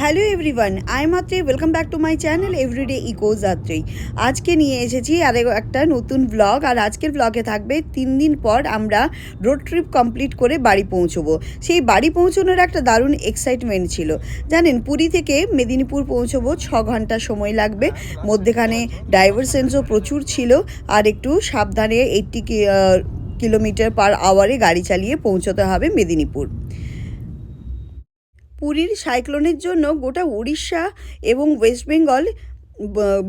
Hello everyone I Mhatre welcome back to my channel everyday eco যাত্রী আজকে নিয়ে এসেছি আর একটা নতুন ব্লগ আর আজকের ব্লগে থাকবে তিন দিন পর আমরা রোড ট্রিপ কমপ্লিট করে বাড়ি পৌঁছবো। সেই বাড়ি পৌঁছানোর একটা দারুণ এক্সাইটমেন্ট ছিল। জানেন, পুরী থেকে মেদিনীপুর পৌঁছবো, ছ ঘণ্টা সময় লাগবে। মধ্যেখানে ডাইভারসেন্সও প্রচুর ছিল, আর একটু সাবধানে এইটটি কিলোমিটার পার আওয়ারে গাড়ি চালিয়ে পৌঁছতে হবে মেদিনীপুর। পুরীর সাইক্লোনের জন্য গোটা উড়িষ্যা এবং ওয়েস্ট বেঙ্গল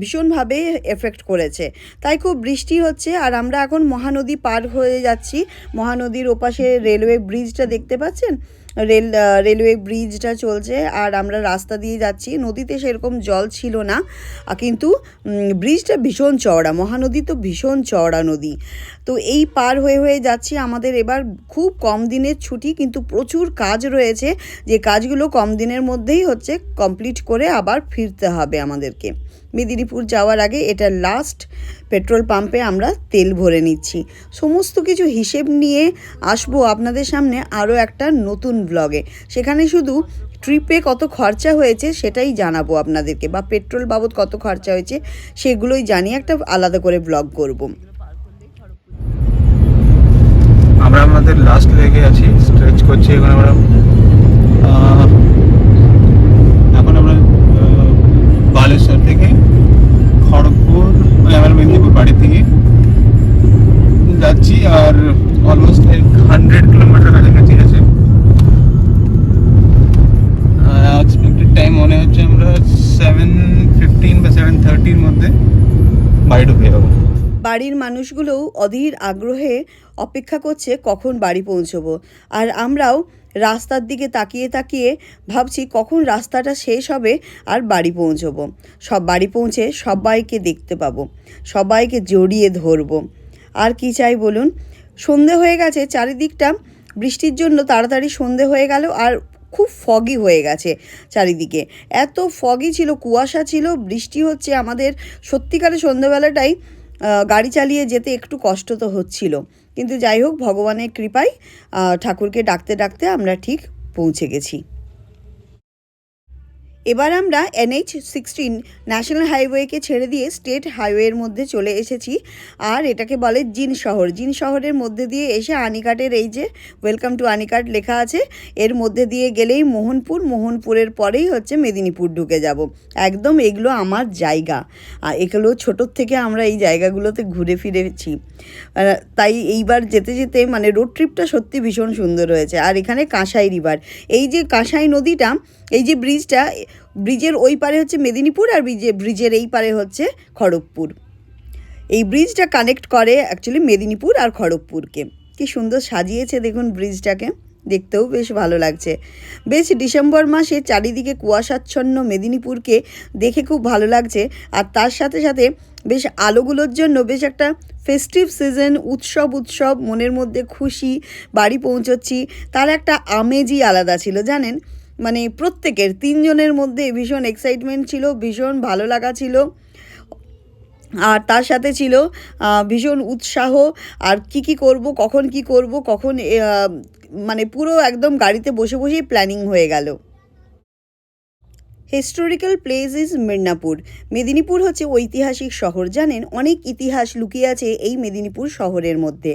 ভীষণভাবে এফেক্ট করেছে। তাই খুব বৃষ্টি হচ্ছে আর আমরা এখন মহানদী পার হয়ে যাচ্ছি। মহানদীর ওপাশে রেলওয়ে ব্রিজটা দেখতে পাচ্ছেন? রেল রেলওয়ে ব্রিজটা চলছে আর আমরা রাস্তা দিয়ে যাচ্ছি। নদীতে সেরকম জল ছিল না কিন্তু ব্রিজটা ভীষণ চওড়া, মহানদী তো ভীষণ চওড়া নদী। তো এই পার হয়ে হয়ে যাচ্ছি। আমাদের এবার খুব কম দিনের ছুটি, কিন্তু প্রচুর কাজ রয়েছে। যে কাজগুলো কম দিনের মধ্যেই হচ্ছে কমপ্লিট করে আবার ফিরতে হবে আমাদেরকে। মেদিনীপুর যাওয়ার আগে এটা লাস্ট পেট্রোল পাম্পে আমরা তেল ভরে নিচ্ছি সমস্ত কিছু হিসেব নিয়ে আসব আপনাদের সামনে আরও একটা নতুন ব্লগে সেখানে শুধু ট্রিপে কত খরচা হয়েছে সেটাই জানাব আপনাদেরকে বা পেট্রোল বাবদ কত খরচা হয়েছে সেগুলোই জানিয়ে একটা আলাদা করে ব্লগ করব। আমরা আমাদের লাস্ট লেগে আছি স্ট্রেচ করছি এখন আমরা আহ, এখন আমরা আহ, বালেশ্বর থেকে খড়গপুর ওই আমার মেদিনীপুর বাড়ি থেকে যাচ্ছি আর অলমোস্ট হান্ড্রেড কিলোমিটার কাছাকাছি আছে এক্সপেক্টেড টাইম মনে হচ্ছে আমরা সেভেন ফিফটিন বা সেভেন থার্টির মধ্যে। বাড়ি ঢুকে যাব বাড়ির মানুষগুলোও অধীর আগ্রহে অপেক্ষা করছে কখন বাড়ি পৌঁছবো। আর আমরাও রাস্তার দিকে তাকিয়ে তাকিয়ে ভাবছি কখন রাস্তাটা শেষ হবে আর বাড়ি পৌঁছবো। সব বাড়ি পৌঁছে সবাইকে দেখতে পাবো সবাইকে জড়িয়ে ধরবো। আর কি চাই বলুন? সন্ধে হয়ে গেছে চারিদিকটা বৃষ্টির জন্য তাড়াতাড়ি সন্ধে হয়ে গেল আর খুব ফগি হয়ে গেছে চারিদিকে। এত ফগি ছিল, কুয়াশা ছিল, বৃষ্টি হচ্ছে, আমাদের সত্যিকারের সন্ধ্যেবেলাটাই গাড়ি চালিয়ে যেতে একটু কষ্ট তো হচ্ছিল। কিন্তু যাই হোক, ভগবানের কৃপায় ঠাকুরকে ডাকতে ডাকতে আমরা ঠিক পৌঁছে গেছি। এবার আমরা এনএইচ সিক্সটিন ন্যাশনাল হাইওয়েকে ছেড়ে দিয়ে স্টেট হাইওয়ের মধ্যে চলে এসেছি। আর এটাকে বলে জিন শহর। জিন শহরের মধ্যে দিয়ে এসে আনিকাটের এই যে ওয়েলকাম টু আনিকাট লেখা আছে, এর মধ্যে দিয়ে গেলেই মোহনপুর। মোহনপুরের পরেই হচ্ছে মেদিনীপুর ঢুকে যাব। একদম এগুলো আমার জায়গা। আর এগুলো ছোটোর থেকে আমরা এই জায়গাগুলোতে ঘুরে ফিরেছি। তাই এইবার যেতে যেতে মানে রোড ট্রিপটা সত্যি ভীষণ সুন্দর হয়েছে। আর এখানে কাঁসাই রিভার এই যে কাঁসাই নদীটা, এই যে ব্রিজটা ব্রিজের ওই পারে হচ্ছে মেদিনীপুর আর ব্রিজে ব্রিজের এই পারে হচ্ছে খড়গপুর। এই ব্রিজটা কানেক্ট করে অ্যাকচুয়ালি মেদিনীপুর আর খড়গপুরকে। কি সুন্দর সাজিয়েছে দেখুন ব্রিজটাকে দেখতেও বেশ ভালো লাগছে। বেশ ডিসেম্বর মাসে চারিদিকে কুয়াশাচ্ছন্ন মেদিনীপুরকে দেখে খুব ভালো লাগছে। আর তার সাথে সাথে বেশ আলোগুলোর জন্য বেশ একটা ফেস্টিভ সিজন উৎসব উৎসব, মনের মধ্যে খুশি, বাড়ি পৌঁছচ্ছি, তার একটা আমেজই আলাদা ছিল, জানেন? মানে প্রত্যেকের, তিনজনের মধ্যে ভীষণ এক্সাইটমেন্ট ছিল, ভীষণ ভালো লাগা ছিল, আর তার সাথে ছিল ভীষণ উৎসাহ, আর কি কি করব, কখন কি করব, কখন মানে পুরো একদম গাড়িতে বসে বসেই প্ল্যানিং হয়ে গেল। Historical place is Medinipur Medinipur হচ্ছে ঐতিহাসিক শহর, জানেন? অনেক ইতিহাস লুকিয়ে আছে এই মেদিনীপুর শহরের মধ্যে।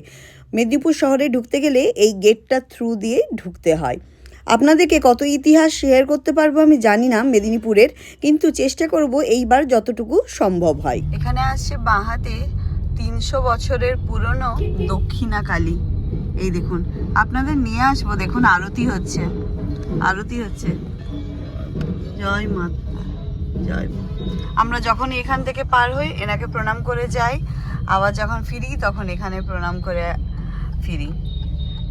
মেদিনীপুর শহরে ঢুকতে গেলে এই গেটটা থ্রু দিয়ে ঢুকতে হয়। আপনাদেরকে কত ইতিহাস শেয়ার করতে পারব আমি জানি না মেদিনীপুরের, কিন্তু চেষ্টা করব এইবার যতটুকু সম্ভব হয়। এখানে আসছে বাঁহাতে তিনশো বছরের পুরনো দক্ষিণা কালী এই দেখুন, আপনাদের নিয়ে আসব, দেখুন, আরতি হচ্ছে। আরতি হচ্ছে। জয় মাতা জয় আমরা যখন এখান থেকে পার হই, এনাকে প্রণাম করে যাই। আবার যখন ফিরি, তখন এখানে প্রণাম করে ফিরি।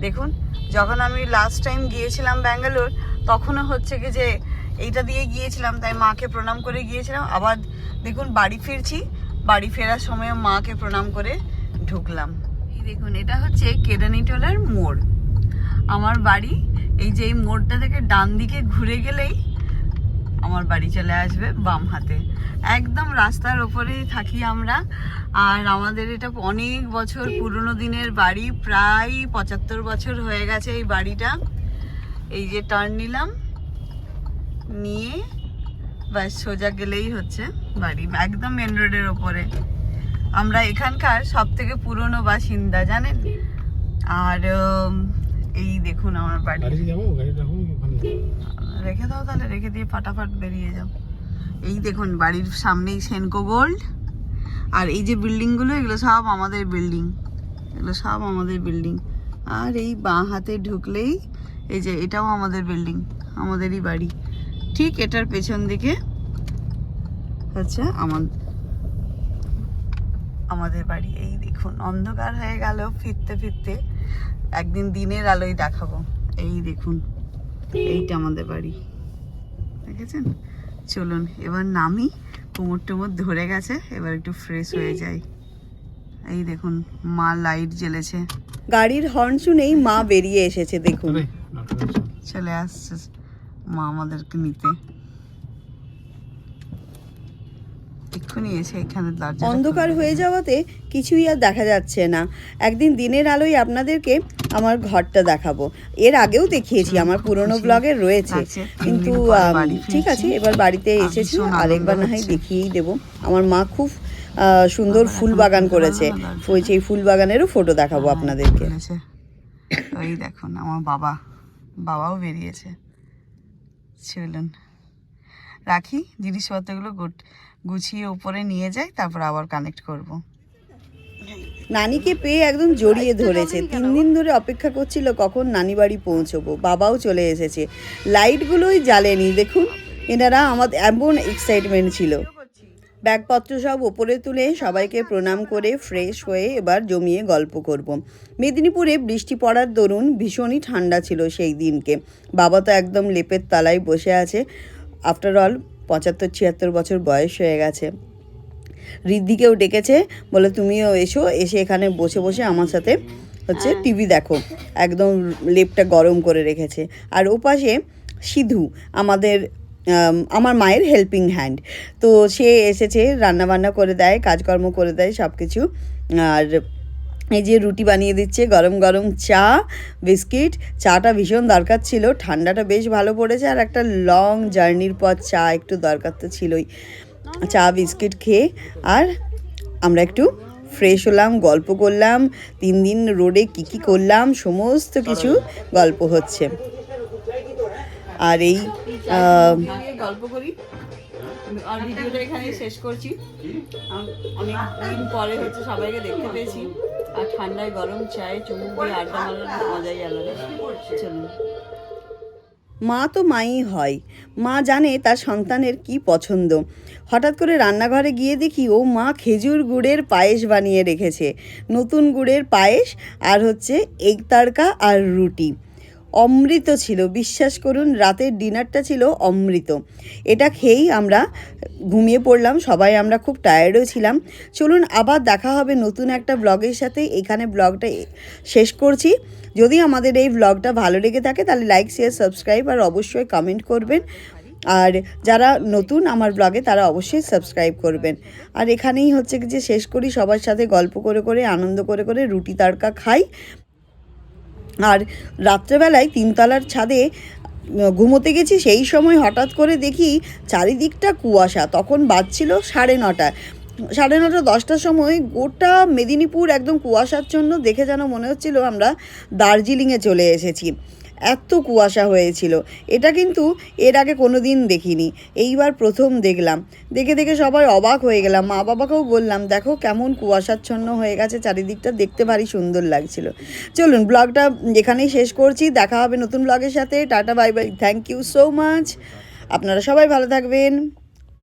দেখুন, যখন আমি লাস্ট টাইম গিয়েছিলাম ব্যাঙ্গালোর, তখনও হচ্ছে কি যে এইটা দিয়ে গিয়েছিলাম, তাই মাকে প্রণাম করে গিয়েছিলাম। আবার দেখুন, বাড়ি ফিরছি, বাড়ি ফেরার সময় মাকে প্রণাম করে ঢুকলাম। এই দেখুন, এটা হচ্ছে কেরানিটোলার মোড়। আমার বাড়ি, এই যে এই মোড়টা থেকে ডান দিকে ঘুরে গেলেই আমার বাড়ি চলে আসবে বাম হাতে। একদম রাস্তার ওপরেই থাকি আমরা। আর আমাদের এটা অনেক বছর পুরনো দিনের বাড়ি, প্রায় পঁচাত্তর বছর হয়ে গেছে এই বাড়িটা। এই যে টার্ন নিলাম, নিয়ে বাস সোজা গেলেই হচ্ছে বাড়ি, একদম মেন রোডের ওপরে। আমরা এখানকার সব থেকে পুরনো বাসিন্দা, জানেন? আর এই দেখুন আমার বাড়ি। রেখে দাও, তাহলে রেখে দিয়ে ফাটাফাট বেরিয়ে যাও। এই দেখুন, বাড়ির সামনেই সেনকো গোল্ড। আর এই যে বিল্ডিংগুলো, এগুলো সব আমাদের বিল্ডিং। এগুলো সব আমাদের বিল্ডিং। আর এই বাঁ হাতে ঢুকলেই এই যে এটাও আমাদের বিল্ডিং, আমাদেরই বাড়ি। ঠিক এটার পেছন দিকে হচ্ছে আমার আমাদের বাড়ি। এই দেখুন, অন্ধকার হয়ে গেল, ফিরতে ফিরতে। একদিন দিনের আলোয় দেখাবো। এই দেখুন। এইটা আমাদের বাড়ি। দেখেছেন? চলুন এবার নামি কোমর টোমর ধরে গেছে এবার একটু ফ্রেশ হয়ে যাই। এই দেখুন মা লাইট জ্বেলেছে। গাড়ির হর্ন শুনেই মা বেরিয়ে এসেছে দেখুন। চলে আসছে মা আমাদেরকে নিতে। এক্ষুনি এসে এখানে অন্ধকার হয়ে যাওয়াতে কিছুই আর দেখা যাচ্ছে না। একদিন দিনের আলোয় আপনাদেরকে আমার ঘরটা দেখাবো। এর আগেও দেখিয়েছি আমার পুরনো ব্লগে রয়েছে। কিন্তু ঠিক আছে এবার বাড়িতে এসেছি আরেকবার না হয় দেখিয়েই দেবো। আমার মা খুব সুন্দর ফুল বাগান করেছে। ওই সেই ফুল বাগানেরও ফটো দেখাবো হ্যাঁ, আপনাদেরকে। ওই দেখুন আমার বাবা বাবাও বেরিয়েছে। চলুন। রাখি জিনিসপত্রগুলো গুট- গুছিয়ে উপরে নিয়ে যাই তারপর আবার কানেক্ট করব। নানিকে পেয়ে একদম জড়িয়ে ধরেছে। তিন দিন ধরে অপেক্ষা করছিল কখন নানি বাড়ি পৌঁছবো বাবাও চলে এসেছে। লাইটগুলোই জ্বালেনি দেখুন এনারা আমাদের এমন এক্সাইটমেন্ট ছিল। ব্যাগপত্র সব ওপরে তুলে সবাইকে প্রণাম করে ফ্রেশ হয়ে এবার জমিয়ে গল্প করব। মেদিনীপুরে বৃষ্টি পড়ার দরুন ভীষণই ঠান্ডা ছিল সেই দিনকে। বাবা তো একদম লেপের তলায় বসে আছে। আফটার অল পঁচাত্তর ছিয়াত্তর বছর বয়স হয়ে গেছে। ঋদ্ধিকেও ডেকেছে বলে তুমিও এসো এসে এখানে বসে বসে আমার সাথে হচ্ছে টিভি দেখো। একদম লেপটা গরম করে রেখেছে। আর ওপাশে সিধু আমাদের আমার মায়ের হেল্পিং হ্যান্ড তো সে এসেছে রান্নাবান্না করে দেয় কাজকর্ম করে দেয় সব কিছু আর এই যে রুটি বানিয়ে দিচ্ছে, গরম গরম চা, বিস্কিট। চাটা ভীষণ দরকার ছিল, ঠান্ডাটা বেশ ভালো পড়েছে আর একটা লং জার্নির পর চা একটু দরকার তো ছিলই। চা, বিস্কিট খেয়ে আর আমরা একটু ফ্রেশ হলাম, গল্প করলাম, তিন দিন রোডে কী কী করলাম, সমস্ত কিছু গল্প হচ্ছে। আর এই গল্প করি। আর ভিডিওটা এখানে শেষ করছি। অনেক দিন পরে হচ্ছে সবাইকে দেখতে পেয়েছি। আর ঠান্ডায় গরম চায়ে চুমুক দিয়ে আড্ডা মারার মজাই আলাদা। চলুন। মা তো মাই হয়। মা জানে তার সন্তানের কি পছন্দ। হঠাৎ করে রান্নাঘরে গিয়ে দেখি ও মা খেজুর গুড়ের পায়েস বানিয়ে রেখেছে। নতুন গুড়ের পায়েস আর হচ্ছে এগ তাড়কা আর রুটি। অমৃত ছিল। বিশ্বাস করুন, রাতের ডিনারটা ছিল অমৃত। এটা খেয়েই আমরা ঘুমিয়ে পড়লাম। সবাই আমরা খুব টায়ার্ডও ছিলাম। চলুন আবার দেখা হবে নতুন একটা ব্লগের সাথে। এখানে ব্লগটা শেষ করছি। যদি আমাদের এই ব্লগটা ভালো লেগে থাকে, তাহলে লাইক শেয়ার সাবস্ক্রাইব আর অবশ্যই কমেন্ট করবেন। আর যারা নতুন আমার ব্লগে তারা অবশ্যই সাবস্ক্রাইব করবেন। আর এখানেই হচ্ছে যে শেষ করি। সবার সাথে গল্প করে করে, আনন্দ করে করে রুটি তাড়কা খাই। আর রাত্রেবেলায় তিনতলার ছাদে ঘুমোতে গেছি, সেই সময় হঠাৎ করে দেখি চারিদিকটা কুয়াশা। তখন বাজছিল সাড়ে নটা। সাড়ে নটা, দশটার সময় গোটা মেদিনীপুর একদম কুয়াশার জন্য দেখে যেন মনে হচ্ছিল আমরা দার্জিলিংয়ে চলে এসেছি। এত কুয়াশা হয়েছিল। এটা কিন্তু এর আগে কোনো দিন দেখিনি। এইবার প্রথম দেখলাম। দেখে দেখে সবাই অবাক হয়ে গেলাম। মা বাবাকেও বললাম, দেখো কেমন কুয়াশাচ্ছন্ন হয়ে গেছে, চারিদিকটা দেখতে ভারী সুন্দর লাগছিল। চলুন, ব্লগটা এখানেই শেষ করছি। দেখা হবে নতুন ব্লগের সাথে। Tata, bye bye. Thank you so much আপনারা সবাই ভালো থাকবেন।